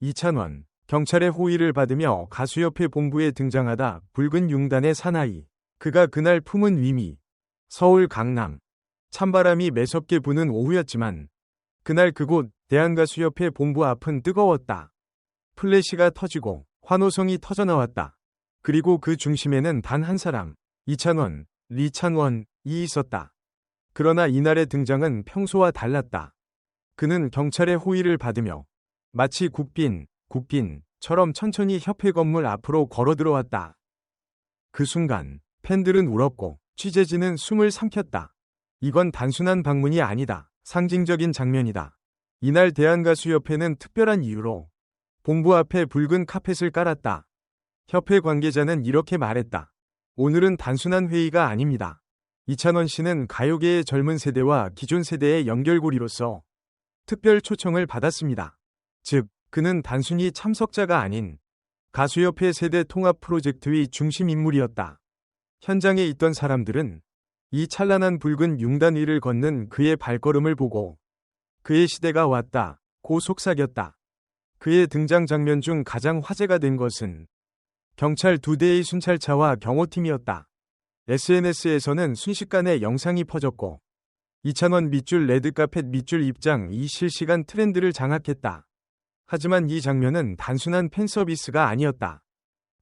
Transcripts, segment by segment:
이찬원, 경찰의 호의를 받으며 가수협회 본부에 등장하다 붉은 융단의 사나이. 그가 그날 품은 위미. 서울 강남. 찬바람이 매섭게 부는 오후였지만 그날 그곳 대한가수협회 본부 앞은 뜨거웠다. 플래시가 터지고 환호성이 터져나왔다. 그리고 그 중심에는 단 한 사람, 이찬원, 리찬원 이 있었다. 그러나 이날의 등장은 평소와 달랐다. 그는 경찰의 호의를 받으며 마치 국빈, 국빈처럼 천천히 협회 건물 앞으로 걸어 들어왔다. 그 순간 팬들은 울었고 취재진은 숨을 삼켰다. 이건 단순한 방문이 아니다. 상징적인 장면이다. 이날 대한가수협회는 특별한 이유로 본부 앞에 붉은 카펫을 깔았다. 협회 관계자는 이렇게 말했다. 오늘은 단순한 회의가 아닙니다. 이찬원 씨는 가요계의 젊은 세대와 기존 세대의 연결고리로서 특별 초청을 받았습니다. 즉, 그는 단순히 참석자가 아닌 가수협회 세대 통합 프로젝트의 중심 인물이었다. 현장에 있던 사람들은 이 찬란한 붉은 융단 위를 걷는 그의 발걸음을 보고 그의 시대가 왔다, 고 속삭였다. 그의 등장 장면 중 가장 화제가 된 것은 경찰 두 대의 순찰차와 경호팀이었다. SNS에서는 순식간에 영상이 퍼졌고 이찬원 밑줄 레드카펫 밑줄 입장 이 실시간 트렌드를 장악했다. 하지만 이 장면은 단순한 팬서비스가 아니었다.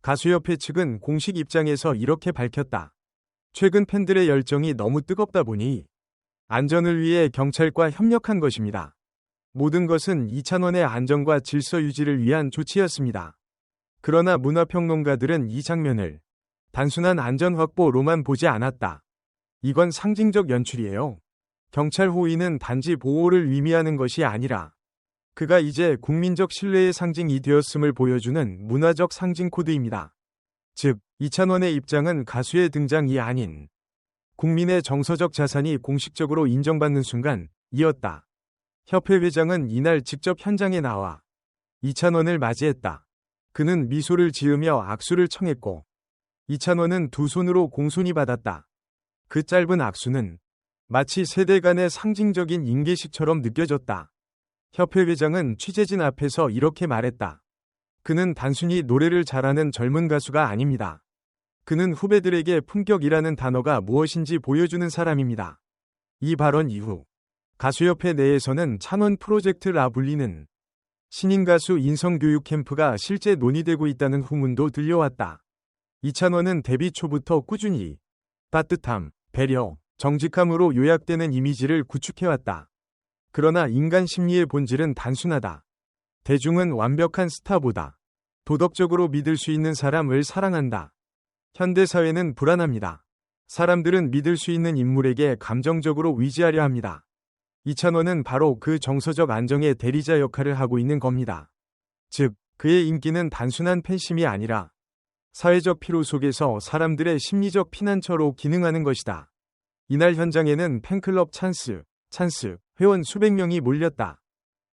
가수협회 측은 공식 입장에서 이렇게 밝혔다. 최근 팬들의 열정이 너무 뜨겁다 보니 안전을 위해 경찰과 협력한 것입니다. 모든 것은 이찬원의 안전과 질서 유지를 위한 조치였습니다. 그러나 문화평론가들은 이 장면을 단순한 안전 확보로만 보지 않았다. 이건 상징적 연출이에요. 경찰 호위는 단지 보호를 의미하는 것이 아니라 그가 이제 국민적 신뢰의 상징이 되었음을 보여주는 문화적 상징 코드입니다. 즉, 이찬원의 입장은 가수의 등장이 아닌 국민의 정서적 자산이 공식적으로 인정받는 순간 이었다. 협회 회장은 이날 직접 현장에 나와 이찬원을 맞이했다. 그는 미소를 지으며 악수를 청했고 이찬원은 두 손으로 공손히 받았다. 그 짧은 악수는 마치 세대 간의 상징적인 인계식처럼 느껴졌다. 협회 회장은 취재진 앞에서 이렇게 말했다. 그는 단순히 노래를 잘하는 젊은 가수가 아닙니다. 그는 후배들에게 품격이라는 단어가 무엇인지 보여주는 사람입니다. 이 발언 이후 가수협회 내에서는 찬원 프로젝트 라 불리는 신인 가수 인성 교육 캠프가 실제 논의되고 있다는 후문도 들려왔다. 이찬원은 데뷔 초부터 꾸준히 따뜻함, 배려, 정직함으로 요약되는 이미지를 구축해왔다. 그러나 인간 심리의 본질은 단순하다. 대중은 완벽한 스타보다 도덕적으로 믿을 수 있는 사람을 사랑한다. 현대사회는 불안합니다. 사람들은 믿을 수 있는 인물에게 감정적으로 위지하려 합니다. 이찬원은 바로 그 정서적 안정의 대리자 역할을 하고 있는 겁니다. 즉, 그의 인기는 단순한 팬심이 아니라 사회적 피로 속에서 사람들의 심리적 피난처로 기능하는 것이다. 이날 현장에는 팬클럽 찬스, 찬스, 회원 수백 명이 몰렸다.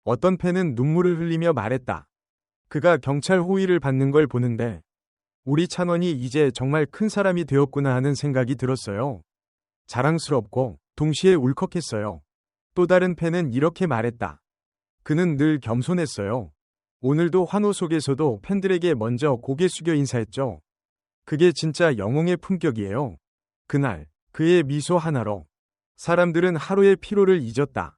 어떤 팬은 눈물을 흘리며 말했다. 그가 경찰 호의를 받는 걸 보는데 우리 찬원이 이제 정말 큰 사람이 되었구나 하는 생각이 들었어요. 자랑스럽고 동시에 울컥했어요. 또 다른 팬은 이렇게 말했다. 그는 늘 겸손했어요. 오늘도 환호 속에서도 팬들에게 먼저 고개 숙여 인사했죠. 그게 진짜 영웅의 품격이에요. 그날 그의 미소 하나로 사람들은 하루의 피로를 잊었다.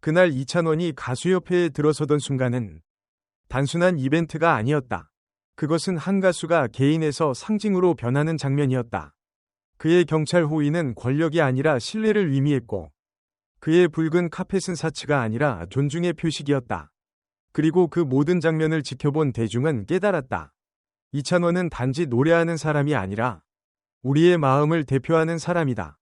그날 이찬원이 가수협회에 들어서던 순간은 단순한 이벤트가 아니었다. 그것은 한 가수가 개인에서 상징으로 변하는 장면이었다. 그의 경찰 호위는 권력이 아니라 신뢰를 의미했고 그의 붉은 카펫은 사치가 아니라 존중의 표식이었다. 그리고 그 모든 장면을 지켜본 대중은 깨달았다. 이찬원은 단지 노래하는 사람이 아니라 우리의 마음을 대표하는 사람이다.